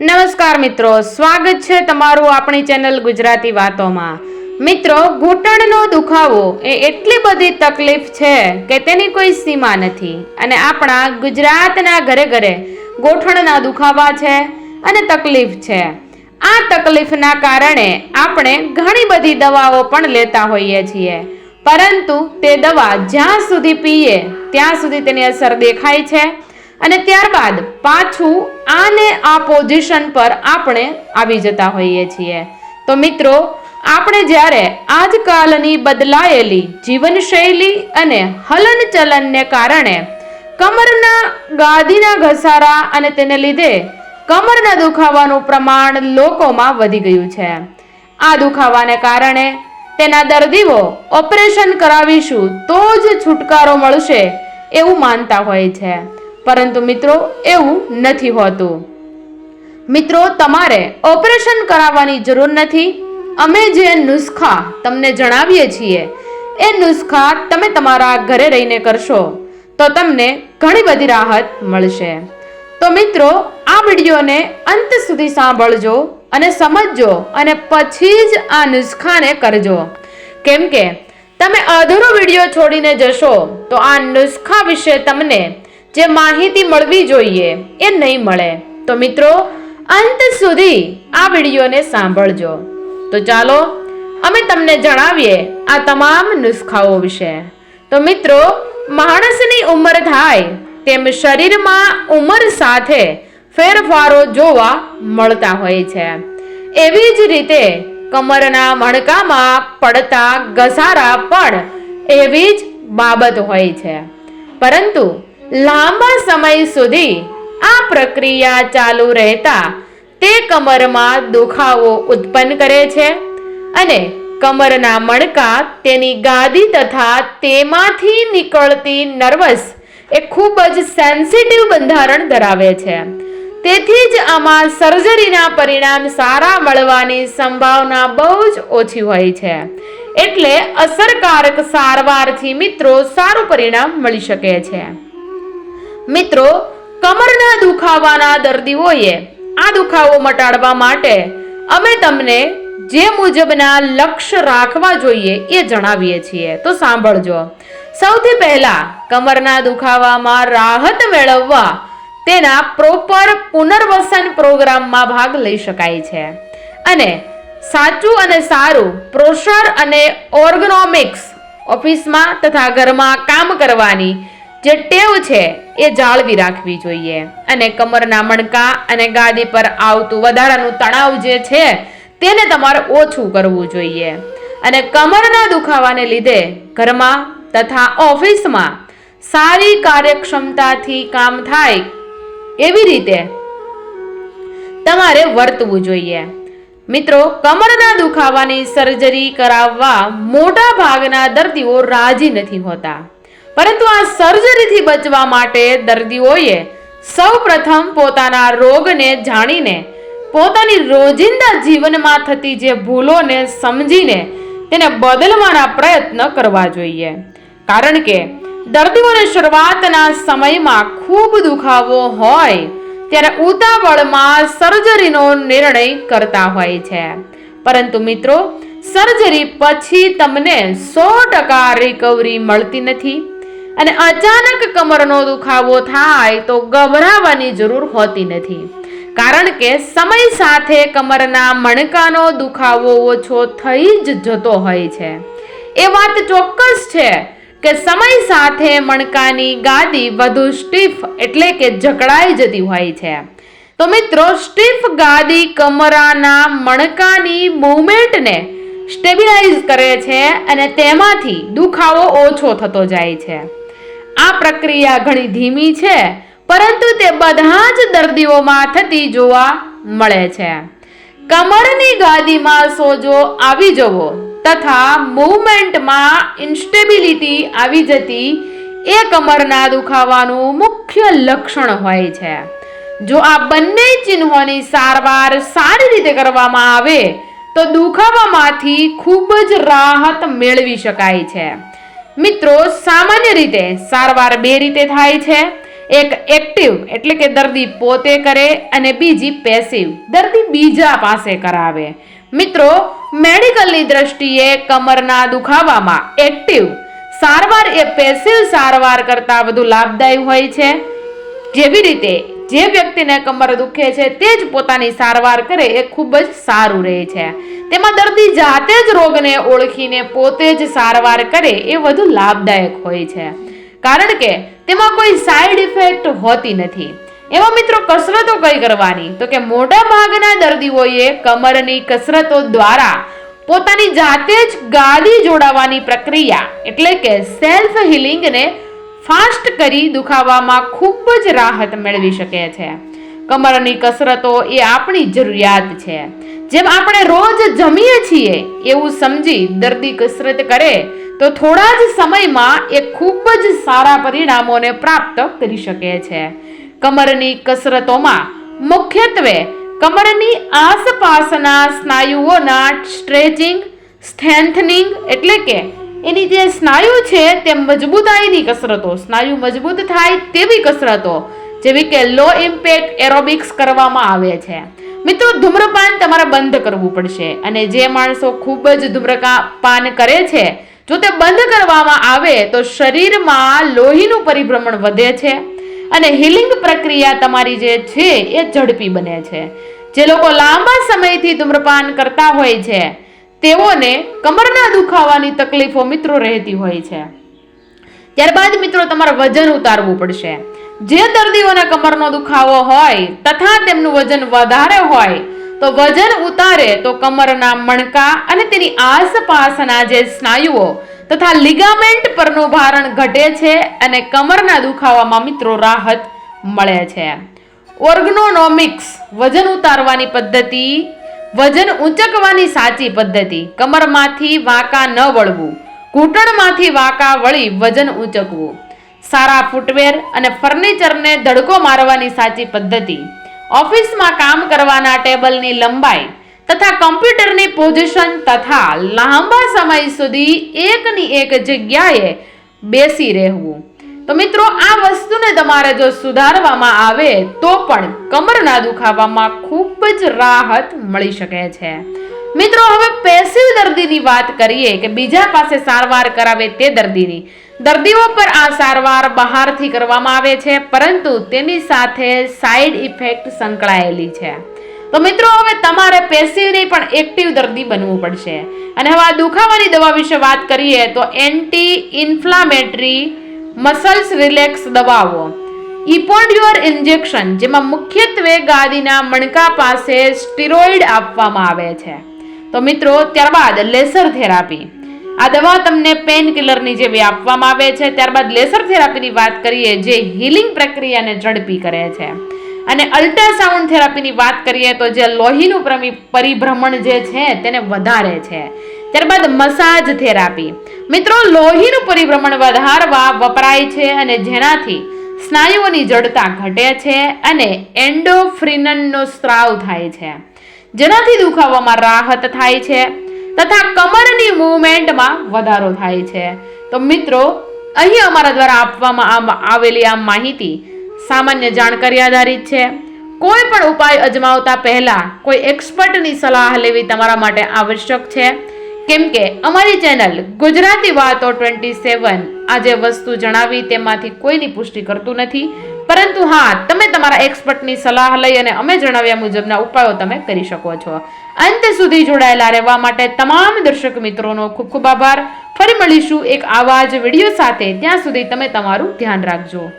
નમસ્કાર મિત્રો, સ્વાગત છે તમારું આપણી ચેનલ ગુજરાતી વાતોમાં. મિત્રો, ઘૂંટણનો દુખાવો એ એટલી બધી તકલીફ છે કે તેની કોઈ સીમા નથી અને આપણા ગુજરાતના ઘરે ઘરે ગોઠણના દુખાવા છે અને તકલીફ છે. આ તકલીફના કારણે આપણે ઘણી બધી દવાઓ પણ લેતા હોઈએ છીએ. પરંતુ તે દવા જ્યાં સુધી પીએ, ત્યાં સુધી તેની અસર દેખાય છે અને ત્યારબાદ પાછું આને આ પોઝિશન પર આપણે આવી જતા હોઈએ છીએ. તો મિત્રો, આપણે જ્યારે આજકાલની બદલાયેલી જીવનશૈલી અને હલનચલનને કારણે કમરના ગાદીના ઘસારા અને તેને લીધે કમરના દુખાવાનું પ્રમાણ લોકોમાં વધી ગયું છે. આ દુખાવાને કારણે તેના દર્દીઓ ઓપરેશન કરાવીશું તો જ છુટકારો મળશે એવું માનતા હોય છે. પરંતુ મિત્રો, એવું નથી હોતું. મિત્રો, તમારે ઓપરેશન કરાવવાની જરૂર નથી. અમે જે નુસ્ખા તમને જણાવીએ છીએ, એ નુસ્ખા તમે તમારા ઘરે રહીને કરશો, તો તમને ઘણી બધી રાહત મળશે. તો મિત્રો, આ વિડીયોને અંત સુધી સાંભળજો અને સમજજો અને પછી જ આ નુસ્ખાને કરજો. કેમ કે, તમે અધૂરો વીડિયો છોડીને જશો, તો આ નુસ્ખા વિશે તમને જે માહિતી મળવી જોઈએ એ નહીં મળે. તો મિત્રો, અંત સુધી આ વિડીયોને સાંભળજો. તો ચાલો, અમે તમને જણાવીએ આ તમામ નુસ્ખાઓ વિશે. તો મિત્રો, માણસની ઉંમર થાય તેમ શરીરમાં ઉંમર સાથે ફેરફારો જોવા મળતા હોય છે. એવી જ રીતે કમરના મણકામાં પડતા ઘસારા પણ એવી જ બાબત હોય છે. પરંતુ લાંબા સમય સુધી આ પ્રક્રિયા ચાલુ રહેતા તે કમરમાં દુખાવો ઉત્પન્ન કરે છે અને કમરના મણકા તેની ગાદી તથા તેમાંથી નીકળતી નર્વસ એ ખૂબ જ સેન્સિટિવ બંધારણ ધરાવે છે. તેથી જ આમાં સર્જરીના પરિણામ સારા મળવાની સંભાવના બહુ જ ઓછી હોય છે. એટલે અસરકારક સારવારથી મિત્રો સારું પરિણામ મળી શકે છે. મિત્રો કમરના દુખાવાના દર્દીઓએ આ દુખાવો મટાડવા માટે અમે તમને જે મુજબના લક્ષ્ય રાખવા જોઈએ એ જણાવીએ છીએ. તો સાંભળજો. સૌથી પહેલા કમરના દુખાવામાં રાહત મેળવવા તેના પ્રોપર પુનર્વસન પ્રોગ્રામમાં ભાગ લઈ શકાય છે. અને સાચું અને સારું પ્રોશર અને ઓર્ગનોમિક્સ ઓફિસમાં તથા ઘરમાં કામ કરવાની જે ટેવ છે એ જાળવી રાખવી જોઈએ. અને કમરના મણકા અને ગાદી પર આવતું વધારાનું તણાવ જે છે, તેને તમારે ઓછું કરવું જોઈએ. અને કમરના દુખાવાને લીધે ઘરમાં તથા ઓફિસમાં સારી કાર્યક્ષમતાથી કામ થાય એવી રીતે તમારે વર્તવું જોઈએ. મિત્રો, કમરના દુખાવાની સર્જરી કરાવવા મોટા ભાગના દર્દીઓ રાજી નથી હોતા. પરંતુ આ સર્જરીથી બચવા માટે દર્દીઓએ સૌ પ્રથમ પોતાના રોગને જાણીને પોતાની રોજિંદા જીવનમાં થતી જે ભૂલોને સમજીને તેને બદલવાના પ્રયત્ન કરવા જોઈએ. કારણ કે દર્દીઓને શરૂઆતના સમયમાં ખૂબ દુખાવો હોય ત્યારે ઉતાવળમાં સર્જરીનો નિર્ણય કરતા હોય છે. પરંતુ મિત્રો, સર્જરી પછી તમને સો ટકા રિકવરી મળતી નથી. અને અચાનક કમરનો દુખાવો થાય તો ગભરાવાની જરૂર હોતી નથી. કારણ કે સમય સાથે કમરના મણકાનો દુખાવો ઓછો થઈ જ જતો હોય છે. એ વાત ચોક્કસ છે કે સમય સાથે મણકાની ગાદી વધુ સ્ટીફ એટલે કે જકડાઈ જતી હોય છે. તો મિત્રો સ્ટીફ ગાદી કમરાના મણકાની મૂવમેન્ટને સ્ટેબિલાઇઝ કરે છે અને તેમાંથી દુખાવો ઓછો થતો જાય છે. આ પ્રક્રિયા ઘણી ધીમી છે, પરંતુ તે બધા જ દર્દીઓમાં થતી જોવા મળે છે. કમરની ગાદીમાં સોજો આવી જવો તથા મૂવમેન્ટમાં ઇન્સ્ટેબિલિટી આવી જતી એ કમરના દુખાવાનું મુખ્ય લક્ષણ હોય છે. જો આ બંને ચિહ્નોની સારવાર સારી રીતે કરવામાં આવે, તો દુખાવામાંથી ખૂબ જ રાહત મેળવી શકાય છે. મિત્રો, સામાન્ય રીતે સારવાર બે રીતે થાય છે. એક એક્ટિવ, એટલે કે દર્દી પોતે કરે અને બીજી પેસિવ દર્દી બીજા પાસે કરાવે. મિત્રો, મેડિકલની દ્રષ્ટિએ કમરના દુખાવામાં એક્ટિવ, સારવાર એ પેસિવ સારવાર કરતાં વધુ લાભદાયી હોય છે. જેવી રીતે જે વ્યક્તિને કમર દુખે છે તે જ પોતાની સારવાર કરે એ ખૂબ જ સારું રહે છે. તેમાં દર્દી જાતે જ રોગને ઓળખીને પોતે જ સારવાર કરે એ વધુ લાભદાયક હોય છે. કારણ કે તેમાં કોઈ સાઈડ ઇફેક્ટ હોતી નથી. એમાં મિત્રો કસરતો કઈ કરવાની? તો કે મોટા ભાગના દર્દીઓએ કમરની કસરતો દ્વારા પોતાની જાતે જ ગાદી જોડાવાની પ્રક્રિયા, એટલે કે સેલ્ફ હિલિંગને ફાસ્ટ કરી દુખાવામાં ખૂબ જ રાહત મેળવી શકે છે. કમરની કસરતો એ આપણી જરૂરિયાત છે. જેમ આપણે રોજ જમીએ છીએ એવું સમજી દર્દી કસરત કરે, તો થોડા જ સમયમાં એ ખૂબ જ સારા પરિણામોને પ્રાપ્ત કરી શકે છે. કમરની કસરતોમાં મુખ્યત્વે કમરની આસપાસના સ્નાયુઓના સ્ટ્રેચિંગ, સ્ટ્રેન્થનિંગ એટલે કે એની જે સ્નાયુ છે તે મજબૂતાઈની કસરતો, સ્નાયુ મજબૂત થાય તેવી કસરતો, જેવી કે લો ઇમ્પેક્ટ એરોબિક્સ કરવામાં આવે છે. મિત્રો, ધૂમ્રપાન તમારે બંધ કરવું પડશે અને જે માણસો ખૂબ જ ધૂમ્રપાન કરે છે, જો તે બંધ કરવામાં આવે તો શરીરમાં લોહીનું પરિભ્રમણ વધે છે અને હિલિંગ પ્રક્રિયા તમારી જે છે એ ઝડપી બને છે. જે લોકો લાંબા સમયથી ધૂમ્રપાન કરતા હોય છે તેઓને કમરના દુખાવાની તકલીફો મિત્રો રહેતી હોય છે. ત્યારબાદ મિત્રો તમારે વજન ઉતારવું પડશે. જે દર્દીઓને કમરનો દુખાવો હોય તથા તેમનું વજન વધારે હોય તો વજન ઉતારે તો કમરના મણકા અને તેની આસપાસના જે સ્નાયુઓ તથા લિગામેન્ટ પરનું ભારણ ઘટે છે અને કમરના દુખાવામાં મિત્રો રાહત મળે છે. ઓર્ગનોનોમિક્સ વજન ઉતારવાની પદ્ધતિ વજન ઊંચકવાની સાચી પદ્ધતિ. કમરમાંથી વાંકા ન વળવું. ઘૂંટણમાંથી વાંકા વળી વજન ઊંચકવું. સારા ફૂટવેર અને ફર્નિચરને ધડકો મારવાની સાચી પદ્ધતિ. ઓફિસમાં કામ કરવાના ટેબલની લંબાઈ તથા કમ્પ્યુટરની પોઝિશન તથા લાંબા સમય સુધી એકની એક જગ્યાએ બેસી રહેવું. તો મિત્રો, આ વસ્તુને તમારે જો સુધારવામાં આવે, તો પણ કમરના દુખાવામાં ખૂબ જ રાહત મળી શકે છે. મિત્રો, હવે પેસિવ દર્દીની વાત કરીએ કે બીજા પાસે સારવાર કરાવે તે દર્દીની. દર્દીઓ પર આ સારવાર બહારથી કરવામાં આવે છે, પરંતુ તેની સાથે સાઈડ ઇફેક્ટ સંકળાયેલી છે. તો મિત્રો, હવે તમારે પેસિવ પણ એક્ટિવ દર્દી બનવું પડશે. અને હવે આ દુખાવાની દવા વિશે વાત કરીએ તો એન્ટી ઇન્ફ્લામેટરી મસલ્સ રિલેક્સ દવાઓ ઇપોન્ડ્યોર ઇન્જેક્શન, જેમાં મુખ્યત્વે ગાદીના મણકા પાસે સ્ટીરોઇડ આપવામાં આવે છે. તો મિત્રો, ત્યારબાદ લેસર થેરાપી. આ દવા તમને પેન કિલરની જેવી આપવામાં આવે છે. ત્યારબાદ લેસર થેરાપીની વાત કરીએ, જે હિલિંગ પ્રક્રિયાને ઝડપી કરે છે. અને અલ્ટ્રાસાઉન્ડ થેરાપીની વાત કરીએ તો જે લોહીનું પરિભ્રમણ જે છે, તેને વધારે છે. ત્યારબાદ મસાજ થેરાપી. મિત્રો, લોહીનું પરિભ્રમણ વધારવા વપરાય છે અને જેનાથી સ્નાયુઓની જડતા ઘટે છે અને એન્ડોફ્રિનનનો સ્ત્રાવ થાય છે. જેનાથી દુખાવામાં રાહત થાય છે તથા કમરની મૂવમેન્ટમાં વધારો થાય છે. તો મિત્રો, અહીં અમારા દ્વારા આપવામાં આવેલી આ માહિતી સામાન્ય જાણકારી આધારિત છે. કોઈ પણ ઉપાય અજમાવતા પહેલા કોઈ એક્સપર્ટની સલાહ લેવી તમારા માટે આવશ્યક છે. કેમ કે અમારી ચેનલ ગુજરાતી વાતો ટ્વેન્ટી સેવન આજે વસ્તુ જણાવી તેમાંથી કોઈની પુષ્ટિ કરતું નથી. પરંતુ હા, તમે તમારા એક્સપર્ટની સલાહ લઈ અને અમે જણાવ્યા મુજબના ઉપાયો તમે કરી શકો છો. અંત સુધી જોડાયેલા રહેવા માટે તમામ દર્શક મિત્રોનો ખૂબ ખૂબ આભાર. ફરી મળીશું એક આવા જ વીડિયો સાથે. ત્યાં સુધી તમે તમારું ધ્યાન રાખજો.